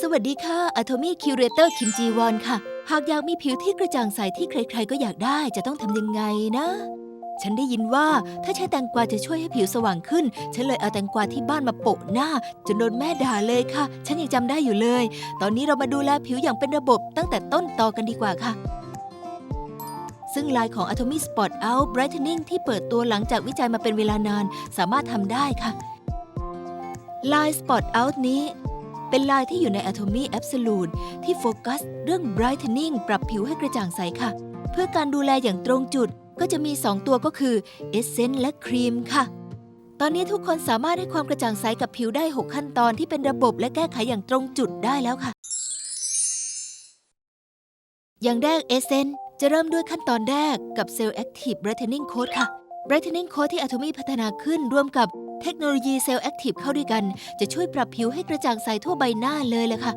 สวัสดีค่ะอะโทมี่คิวเรเตอร์คิมจีวอนค่ะ หากอยากมีผิวที่กระจ่างใสที่ใครๆ ก็อยากได้จะต้องทำยังไงนะ ฉันได้ยินว่าถ้าใช้แตงกวาจะช่วยให้ผิวสว่างขึ้น ฉันเลยเอาแตงกวาที่บ้านมาโปะหน้า จนโดนแม่ด่าเลยค่ะ ฉันยังจำได้อยู่เลย ตอนนี้เรามาดูแลผิวอย่างเป็นระบบตั้งแต่ต้นตอกันดีกว่าค่ะซึ่งลายของ Atomy Spot Out Brightening ที่เปิดตัวหลังจากวิจัยมาเป็นเวลานาน สามารถทำได้ค่ะ ลาย Spot Out นี้ เป็นลายที่อยู่ใน Atomy Absolute ที่โฟกัสเรื่อง brightening ปรับผิวให้กระจ่างใสค่ะ เพื่อการดูแลอย่างตรงจุดก็จะมี 2 ตัวก็คือ Essence และครีมค่ะ ตอนนี้ทุกคนสามารถให้ความกระจ่างใสกับผิวได้ 6 ขั้นตอนที่เป็นระบบและแก้ไขอย่างตรงจุดได้แล้วค่ะ อย่างแรก Essence จะเริ่มด้วยขั้นตอนแรกกับ Cell Active Brightening Coat ค่ะ Brightening Coat ที่ Atomy พัฒนาขึ้นร่วมกับเทคโนโลยี Cell Active เข้าด้วยกัน จะช่วยปรับผิวให้กระจ่างใสทั่วใบหน้าเลยเลยค่ะ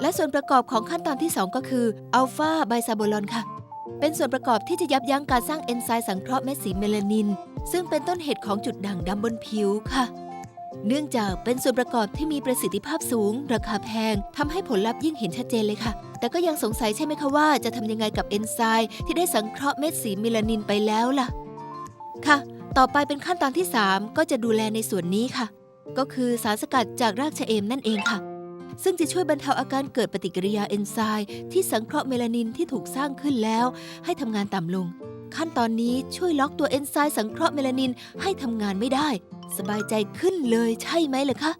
และส่วนประกอบของขั้นตอนที่ 2 ก็คือ Alpha b i s a b o l o n ค่ะ เป็นส่วนประกอบที่จะยับยั้งการสร้างเอนไซม์สังเคราะห์เม็ดสีเมลานิน ซึ่งเป็นต้นเหตุของจุดด่างดำบนผิวค่ะ เนื่องจากเป็นส่วนประกอบที่มีประสิทธิภาพสูง ราคาแพงทำให้ผลลัพธ์ยิ่งเห็นชัดเจนเลยค่ะ แต่ก็ยังสงสัยใช่ไหมคะว่าจะทำยังไงกับเอนไซม์ที่ได้สังเคราะห์เม็ดสีเมลานินไปแล้วล่ะ ค่ะ ต่อไปเป็นขั้นตอนที่ 3 ก็จะดูแลในส่วนนี้ค่ะ ก็คือสารสกัดจากรากชะเอมนั่นเองค่ะ ซึ่งจะช่วยบรรเทาอาการเกิดปฏิกิริยาเอนไซม์ที่สังเคราะห์เมลานินที่ถูกสร้างขึ้นแล้ว ให้ทำงานต่ำลง ขั้นตอนนี้ช่วยล็อกตัวเอนไซม์สังเคราะห์เมลานินให้ทำงานไม่ได้ สบายใจขึ้นเลยใช่ไหมล่ะคะ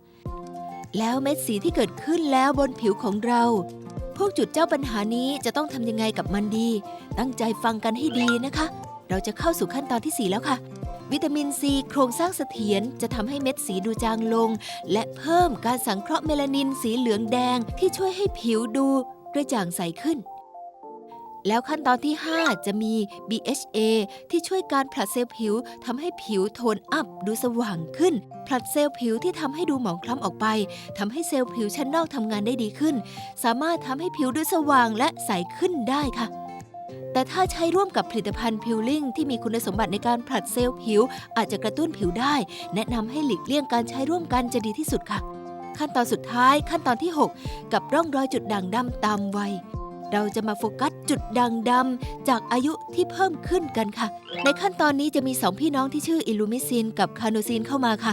แล้วเม็ดสีที่เกิดขึ้นแล้วบนผิวของเรา พวกจุดเจ้าปัญหานี้จะต้องทำยังไงกับมันดี ตั้งใจฟังกันให้ดีนะคะ เราจะเข้าสู่ขั้นตอนที่ 4 แล้วค่ะ วิตามินซีโครงสร้างเสถียรจะทำให้เม็ดสีดูจางลง และเพิ่มการสังเคราะห์เมลานินสีเหลืองแดงที่ช่วยให้ผิวดูกระจ่างใสขึ้น แล้วขั้นตอนที่ 5 จะมี BHA ที่ช่วยการผลัดเซลล์ผิวทำให้ผิวโทนอัพดูสว่างขึ้น ผลัดเซลล์ผิวที่ทำให้ดูหมองคล้ำออกไปทำให้เซลล์ผิวชั้นนอกทำงานได้ดีขึ้น สามารถทำให้ผิวดูสว่างและใสขึ้นได้ค่ะ แต่ถ้าใช้ร่วมกับผลิตภัณฑ์พิลลิ่งที่มีคุณสมบัติในการผลัดเซลล์ผิว อาจจะกระตุ้นผิวได้ แนะนำให้หลีกเลี่ยงการใช้ร่วมกันจะดีที่สุดค่ะ ขั้นตอนสุดท้ายขั้นตอนที่ 6 กับร่องรอยจุดด่างดำตามวัยเราจะมาโฟกัสจุดด่างดำจากอายุที่เพิ่มขึ้นกันค่ะ ในขั้นตอนนี้จะมีสองพี่น้องที่ชื่ออิลูมิซินกับคาโนซินเข้ามาค่ะ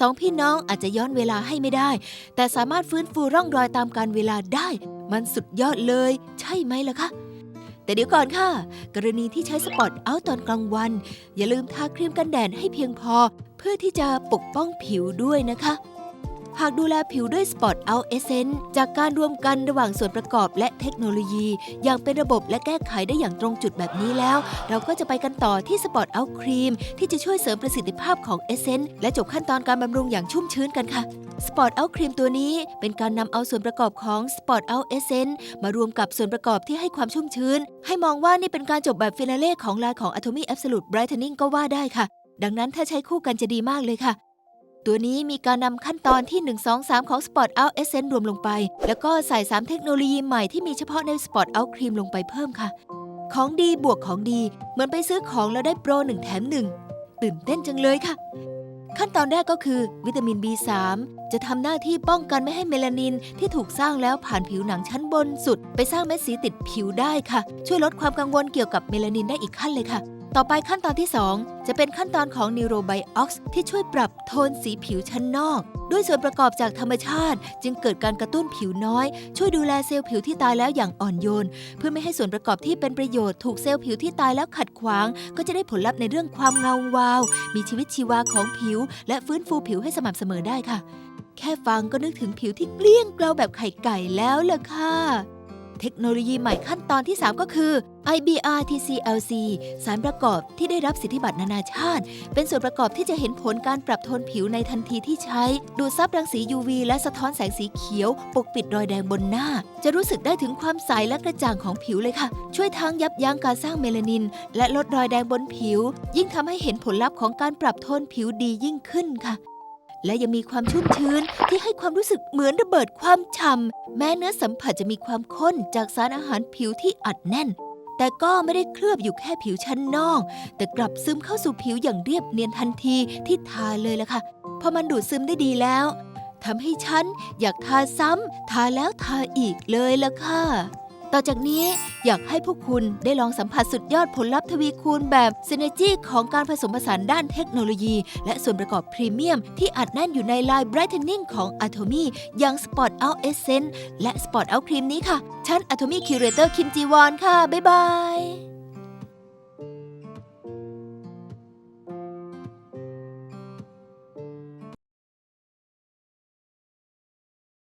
สองพี่น้องอาจจะย้อนเวลาให้ไม่ได้ แต่สามารถฟื้นฟูร่องรอยตามการเวลาได้ มันสุดยอดเลย ใช่ไหมล่ะคะ แต่เดี๋ยวก่อนค่ะ กรณีที่ใช้สปอตเอาท์ตอนกลางวัน อย่าลืมทาครีมกันแดดให้เพียงพอ เพื่อที่จะปกป้องผิวด้วยนะคะ หากดูแลผิวด้วยสปอตเอาเอเซนจากการรวมกันระหว่างส่วนประกอบและเทคโนโลยี อย่างเป็นระบบและแก้ไขได้อย่างตรงจุดแบบนี้แล้ว เราก็จะไปกันต่อที่สปอตเอาครีมที่จะช่วยเสริมประสิทธิภาพของเอเซนและจบขั้นตอนการบำรุงอย่างชุ่มชื้นกันค่ะสปอตเอาครีมตัวนี้เป็นการนำเอาส่วนประกอบของสปอตเอาเอเซนมารวมกับส่วนประกอบที่ให้ความชุ่มชื้น ให้มองว่านี่เป็นการจบแบบฟินาเล่ของลายของ Atomy Absolute Brightening ก็ว่าได้ค่ะ ดังนั้นถ้าใช้คู่กันจะดีมากเลยค่ะ ตัวนี้มีการนำขั้นตอนที่ 1 2 3 ของ Spot Out Essence รวมลงไป แล้วก็ใส่ 3 เทคโนโลยีใหม่ที่มีเฉพาะใน Spot Out Cream ลงไปเพิ่มค่ะ ของดีบวกของดี เหมือนไปซื้อของแล้วได้โปร1แถม1ตื่นเต้นจังเลยค่ะ ขั้นตอนแรกก็คือ วิตามิน B3 จะทำหน้าที่ป้องกันไม่ให้เมลานินที่ถูกสร้างแล้วผ่านผิวหนังชั้นบนสุด ไปสร้างเม็ดสีติดผิวได้ค่ะ ช่วยลดความกังวลเกี่ยวกับเมลานินได้อีกขั้นเลยค่ะ ต่อไปขั้นตอนที่ 2 จะเป็นขั้นตอนของ Neurobiox ที่ช่วยปรับโทนสีผิวชั้นนอก ด้วยส่วนประกอบจากธรรมชาติ จึงเกิดการกระตุ้นผิวน้อย ช่วยดูแลเซลล์ผิวที่ตายแล้วอย่างอ่อนโยน เพื่อไม่ให้ส่วนประกอบที่เป็นประโยชน์ถูกเซลล์ผิวที่ตายแล้วขัดขวาง ก็จะได้ผลลัพธ์ในเรื่องความเงาวาว มีชีวิตชีวาของผิว และฟื้นฟูผิวให้สม่ำเสมอได้ค่ะ แค่ฟังก็นึกถึงผิวที่เกลี้ยงเกลาแบบไข่ไก่แล้วล่ะค่ะ เทคโนโลยีใหม่ขั้นตอนที่ 3 ก็คือ IBR TCLC สารประกอบที่ได้รับสิทธิบัตรนานาชาติ เป็นส่วนประกอบที่จะเห็นผลการปรับโทนผิวในทันทีที่ใช้ ดูดซับรังสี UV และสะท้อนแสงสีเขียว ปกปิดรอยแดงบนหน้า จะรู้สึกได้ถึงความใสและกระจ่างของผิวเลยค่ะ ช่วยทั้งยับยั้งการสร้างเมลานิน และลดรอยแดงบนผิว ยิ่งทำให้เห็นผลลัพธ์ของการปรับโทนผิวดียิ่งขึ้นค่ะ และยังมีความชุ่มชื้นที่ให้ความรู้สึกเหมือนระเบิดความฉ่ำแม้เนื้อสัมผัสจะมีความข้นจากสารอาหารผิวที่อัดแน่น แต่ก็ไม่ได้เคลือบอยู่แค่ผิวชั้นนอก แต่กลับซึมเข้าสู่ผิวอย่างเรียบเนียนทันทีที่ทาเลยล่ะค่ะพอมันดูดซึมได้ดีแล้วทำให้ฉันอยากทาซ้ำทาแล้วทาอีกเลยล่ะค่ะ ต่อจากนี้อยากให้พวกคุณได้ลองสัมผัสสุดยอดผลลัพธ์ทวีคูณแบบ s นจีของการผสมผสานด้านเทคโนโลยี และส่วนประกอบพรีเมียม ที่อัดแน่นอยู่ในลาย Brightening ของ Atomy อย่าง Spot Out Essence และ Spot Out Cream นี้ค่ะ ฉัน Atomy Curator คิมจีวอนค่ะ บ๊ายบาย